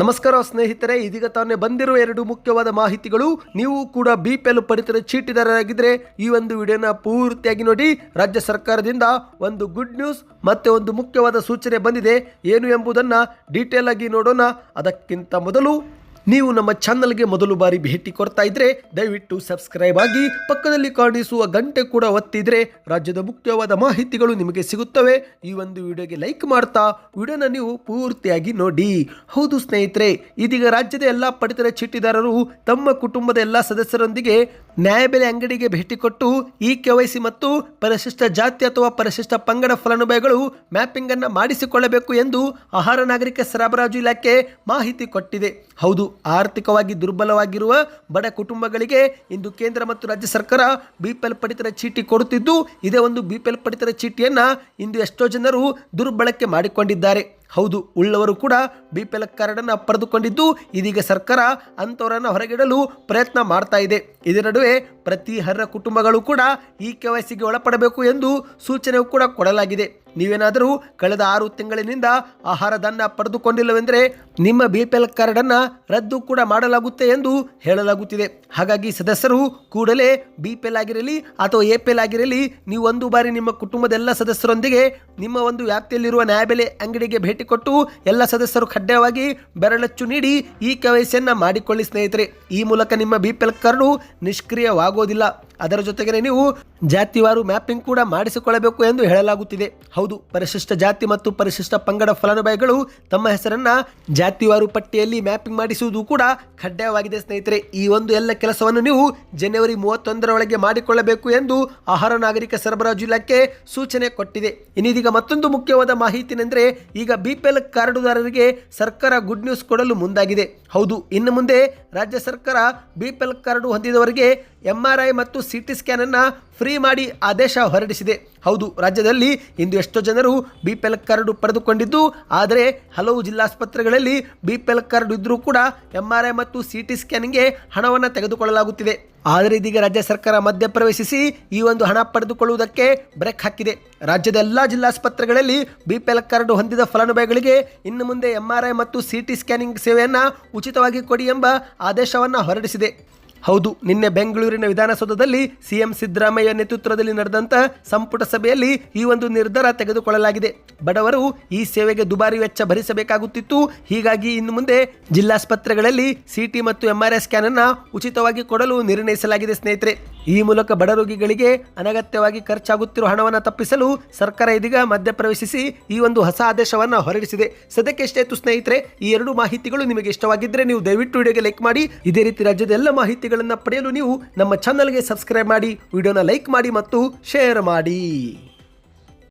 ನಮಸ್ಕಾರ ಸ್ನೇಹಿತರೆ, ಇದೀಗ ತಾನೇ ಬಂದಿರುವ ಎರಡು ಮುಖ್ಯವಾದ ಮಾಹಿತಿಗಳು. ನೀವು ಕೂಡ ಬಿ ಪಿ ಎಲ್ ಪಡಿತರ ಚೀಟಿದಾರರಾಗಿದ್ದರೆ ಈ ಒಂದು ವಿಡಿಯೋನ ಪೂರ್ತಿಯಾಗಿ ನೋಡಿ. ರಾಜ್ಯ ಸರ್ಕಾರದಿಂದ ಒಂದು ಗುಡ್ ನ್ಯೂಸ್ ಮತ್ತೆ ಒಂದು ಮುಖ್ಯವಾದ ಸೂಚನೆ ಬಂದಿದೆ. ಏನು ಎಂಬುದನ್ನು ಡೀಟೇಲ್ ಆಗಿ ನೋಡೋಣ. ಅದಕ್ಕಿಂತ ಮೊದಲು ನೀವು ನಮ್ಮ ಚಾನಲ್ಗೆ ಮೊದಲು ಬಾರಿ ಭೇಟಿ ಕೊಡ್ತಾ ಇದ್ರೆ ದಯವಿಟ್ಟು ಸಬ್ಸ್ಕ್ರೈಬ್ ಆಗಿ ಪಕ್ಕದಲ್ಲಿ ಕಾಣಿಸುವ ಗಂಟೆ ಕೂಡ ಒತ್ತಿದ್ರೆ ರಾಜ್ಯದ ಮುಖ್ಯವಾದ ಮಾಹಿತಿಗಳು ನಿಮಗೆ ಸಿಗುತ್ತವೆ. ಈ ಒಂದು ವಿಡಿಯೋಗೆ ಲೈಕ್ ಮಾಡ್ತಾ ವಿಡಿಯೋನ ನೀವು ಪೂರ್ತಿಯಾಗಿ ನೋಡಿ. ಹೌದು ಸ್ನೇಹಿತರೆ, ಇದೀಗ ರಾಜ್ಯದ ಎಲ್ಲ ಪಡಿತರ ಚೀಟಿದಾರರು ತಮ್ಮ ಕುಟುಂಬದ ಎಲ್ಲ ಸದಸ್ಯರೊಂದಿಗೆ ನ್ಯಾಯಬೆಲೆ ಅಂಗಡಿಗೆ ಭೇಟಿ ಕೊಟ್ಟು ಈ ಕೆವೈಸಿ ಮತ್ತು ಪರಿಶಿಷ್ಟ ಜಾತಿ ಅಥವಾ ಪರಿಶಿಷ್ಟ ಪಂಗಡ ಫಲಾನುಭವಿಗಳು ಮ್ಯಾಪಿಂಗ್ ಅನ್ನು ಮಾಡಿಸಿಕೊಳ್ಳಬೇಕು ಎಂದು ಆಹಾರ ನಾಗರಿಕ ಸರಬರಾಜು ಇಲಾಖೆ ಮಾಹಿತಿ ಕೊಟ್ಟಿದೆ. ಹೌದು, ಆರ್ಥಿಕವಾಗಿ ದುರ್ಬಲವಾಗಿರುವ ಬಡ ಕುಟುಂಬಗಳಿಗೆ ಇಂದು ಕೇಂದ್ರ ಮತ್ತು ರಾಜ್ಯ ಸರ್ಕಾರ ಬಿಪಿಎಲ್ ಪಡಿತರ ಚೀಟಿ ಕೊಡುತ್ತಿದ್ದು, ಇದೇ ಒಂದು ಬಿಪಿಎಲ್ ಪಡಿತರ ಚೀಟಿಯನ್ನು ಇಂದು ಎಷ್ಟೋ ಜನರು ದುರ್ಬಳಕೆ ಮಾಡಿಕೊಂಡಿದ್ದಾರೆ. ಹೌದು, ಉಳ್ಳವರು ಕೂಡ ಬಿ ಪಿ ಎಲ್ ಕಾರ್ಡನ್ನು ಪಡೆದುಕೊಂಡಿದ್ದು, ಇದೀಗ ಸರ್ಕಾರ ಅಂಥವರನ್ನು ಹೊರಗಿಡಲು ಪ್ರಯತ್ನ ಮಾಡ್ತಾ ಇದೆ. ಇದರ ನಡುವೆ ಪ್ರತಿ ಹರ ಕುಟುಂಬಗಳು ಕೂಡ ಈ ಕೆ ವೈ ಸಿಗೆ ಒಳಪಡಬೇಕು ಎಂದು ಸೂಚನೆಯೂ ಕೂಡ ಕೊಡಲಾಗಿದೆ. ನೀವೇನಾದರೂ ಕಳೆದ ಆರು ತಿಂಗಳಿನಿಂದ ಆಹಾರ ಧಾನ್ಯ ಪಡೆದುಕೊಂಡಿಲ್ಲವೆಂದರೆ ನಿಮ್ಮ ಬಿ ಪಿ ಎಲ್ ಕಾರ್ಡನ್ನು ರದ್ದು ಕೂಡ ಮಾಡಲಾಗುತ್ತೆ ಎಂದು ಹೇಳಲಾಗುತ್ತಿದೆ. ಹಾಗಾಗಿ ಸದಸ್ಯರು ಕೂಡಲೇ ಬಿ ಪಿ ಎಲ್ ಆಗಿರಲಿ ಅಥವಾ ಎ ಪಿ ಎಲ್ ಆಗಿರಲಿ ನೀವು ಒಂದು ಬಾರಿ ನಿಮ್ಮ ಕುಟುಂಬದ ಎಲ್ಲ ಸದಸ್ಯರೊಂದಿಗೆ ನಿಮ್ಮ ಒಂದು ವ್ಯಾಪ್ತಿಯಲ್ಲಿರುವ ನ್ಯಾಯಬೆಲೆ ಅಂಗಡಿಗೆ ಭೇಟಿ ಕೊಟ್ಟು ಎಲ್ಲ ಸದಸ್ಯರು ಕಡ್ಡಾಯವಾಗಿ ಬೆರಳಚ್ಚು ನೀಡಿ ಈ ಕೆ ವೈ ಮಾಡಿಕೊಳ್ಳಿ ಸ್ನೇಹಿತರೆ. ಈ ಮೂಲಕ ನಿಮ್ಮ ಬಿ ಪಿ ಎಲ್ ಕಾರ್ಡು ನಿಷ್ಕ್ರಿಯವಾಗೋದಿಲ್ಲ. ಅದರ ಜೊತೆಗೆ ನೀವು ಜಾತಿವಾರು ಮ್ಯಾಪಿಂಗ್ ಕೂಡ ಮಾಡಿಸಿಕೊಳ್ಳಬೇಕು ಎಂದು ಹೇಳಲಾಗುತ್ತಿದೆ. ಹೌದು, ಪರಿಶಿಷ್ಟ ಜಾತಿ ಮತ್ತು ಪರಿಶಿಷ್ಟ ಪಂಗಡ ಫಲಾನುಭವಿಗಳು ತಮ್ಮ ಹೆಸರನ್ನ ಜಾತಿವಾರು ಪಟ್ಟಿಯಲ್ಲಿ ಮ್ಯಾಪಿಂಗ್ ಮಾಡಿಸುವುದು ಕೂಡ ಕಡ್ಡಾಯವಾಗಿದೆ ಸ್ನೇಹಿತರೆ. ಈ ಒಂದು ಎಲ್ಲ ಕೆಲಸವನ್ನು ನೀವು ಜನವರಿ ಮೂವತ್ತೊಂದರ ಒಳಗೆ ಮಾಡಿಕೊಳ್ಳಬೇಕು ಎಂದು ಆಹಾರ ನಾಗರಿಕ ಸರಬರಾಜು ಇಲಾಖೆ ಸೂಚನೆ ಕೊಟ್ಟಿದೆ. ಇನ್ನಿದೀಗ ಮತ್ತೊಂದು ಮುಖ್ಯವಾದ ಮಾಹಿತಿನೆಂದರೆ ಈಗ ಬಿಪಿಎಲ್ ಕಾರ್ಡುದಾರರಿಗೆ ಸರ್ಕಾರ ಗುಡ್ ನ್ಯೂಸ್ ಕೊಡಲು ಮುಂದಾಗಿದೆ. ಹೌದು, ಇನ್ನು ಮುಂದೆ ರಾಜ್ಯ ಸರ್ಕಾರ ಬಿಪಿಎಲ್ ಕಾರ್ಡು ಹೊಂದಿದವರಿಗೆ ಎಂ ಆರ್ ಐ ಮತ್ತು ಸಿ ಟಿ ಸ್ಕ್ಯಾನನ್ನು ಫ್ರೀ ಮಾಡಿ ಆದೇಶ ಹೊರಡಿಸಿದೆ. ಹೌದು, ರಾಜ್ಯದಲ್ಲಿ ಇಂದು ಎಷ್ಟೋ ಜನರು ಬಿ ಪಿ ಎಲ್ ಕಾರ್ಡು ಪಡೆದುಕೊಂಡಿದ್ದು, ಆದರೆ ಹಲವು ಜಿಲ್ಲಾಸ್ಪತ್ರೆಗಳಲ್ಲಿ ಬಿ ಪಿ ಎಲ್ ಕಾರ್ಡ್ ಇದ್ದರೂ ಕೂಡ ಎಂ ಆರ್ ಐ ಮತ್ತು ಸಿ ಟಿ ಸ್ಕ್ಯಾನಿಂಗ್ಗೆ ಹಣವನ್ನು ತೆಗೆದುಕೊಳ್ಳಲಾಗುತ್ತಿದೆ. ಆದರೆ ಇದೀಗ ರಾಜ್ಯ ಸರ್ಕಾರ ಮಧ್ಯಪ್ರವೇಶಿಸಿ ಈ ಒಂದು ಹಣ ಪಡೆದುಕೊಳ್ಳುವುದಕ್ಕೆ ಬ್ರೇಕ್ ಹಾಕಿದೆ. ರಾಜ್ಯದ ಎಲ್ಲ ಜಿಲ್ಲಾಸ್ಪತ್ರೆಗಳಲ್ಲಿ ಬಿ ಪಿ ಎಲ್ ಕಾರ್ಡ್ ಹೊಂದಿದ ಫಲಾನುಭವಿಗಳಿಗೆ ಇನ್ನು ಮುಂದೆ ಎಂ ಆರ್ ಐ ಮತ್ತು ಸಿ ಟಿ ಸ್ಕ್ಯಾನಿಂಗ್ ಸೇವೆಯನ್ನು ಉಚಿತವಾಗಿ ಕೊಡಿ ಎಂಬ ಆದೇಶವನ್ನು ಹೊರಡಿಸಿದೆ. ಹೌದು, ನಿನ್ನೆ ಬೆಂಗಳೂರಿನ ವಿಧಾನಸೌಧದಲ್ಲಿ ಸಿಎಂ ಸಿದ್ದರಾಮಯ್ಯ ನೇತೃತ್ವದಲ್ಲಿ ನಡೆದಂತ ಸಂಪುಟ ಸಭೆಯಲ್ಲಿ ಈ ಒಂದು ನಿರ್ಧಾರ ತೆಗೆದುಕೊಳ್ಳಲಾಗಿದೆ. ಬಡವರು ಈ ಸೇವೆಗೆ ದುಬಾರಿ ವೆಚ್ಚ ಭರಿಸಬೇಕಾಗುತ್ತಿತ್ತು. ಹೀಗಾಗಿ ಇನ್ನು ಮುಂದೆ ಜಿಲ್ಲಾಸ್ಪತ್ರೆಗಳಲ್ಲಿ ಸಿಟಿ ಮತ್ತು ಎಂಆರ್ಐ ಸ್ಕ್ಯಾನ್ ಅನ್ನ ಉಚಿತವಾಗಿ ಕೊಡಲು ನಿರ್ಣಯಿಸಲಾಗಿದೆ ಸ್ನೇಹಿತರೆ. ಈ ಮೂಲಕ ಬಡ ರೋಗಿಗಳಿಗೆ ಅನಗತ್ಯವಾಗಿ ಖರ್ಚಾಗುತ್ತಿರುವ ಹಣವನ್ನು ತಪ್ಪಿಸಲು ಸರ್ಕಾರ ಇದೀಗ ಮಧ್ಯಪ್ರವೇಶಿಸಿ ಈ ಒಂದು ಹೊಸ ಆದೇಶವನ್ನು ಹೊರಡಿಸಿದೆ. ಸದ್ಯಕ್ಕೆ ಸ್ನೇಹಿತರೆ, ಈ ಎರಡು ಮಾಹಿತಿಗಳು ನಿಮಗೆ ಇಷ್ಟವಾಗಿದ್ದರೆ ನೀವು ದಯವಿಟ್ಟು ವಿಡಿಯೋಗೆ ಲೈಕ್ ಮಾಡಿ. ಇದೇ ರೀತಿ ರಾಜ್ಯದ ಎಲ್ಲ ಮಾಹಿತಿಗಳನ್ನು ಪಡೆಯಲು ನೀವು ನಮ್ಮ ಚಾನಲ್ಗೆ ಸಬ್ಸ್ಕ್ರೈಬ್ ಮಾಡಿ ವಿಡಿಯೋನ ಲೈಕ್ ಮಾಡಿ ಮತ್ತು ಶೇರ್ ಮಾಡಿ.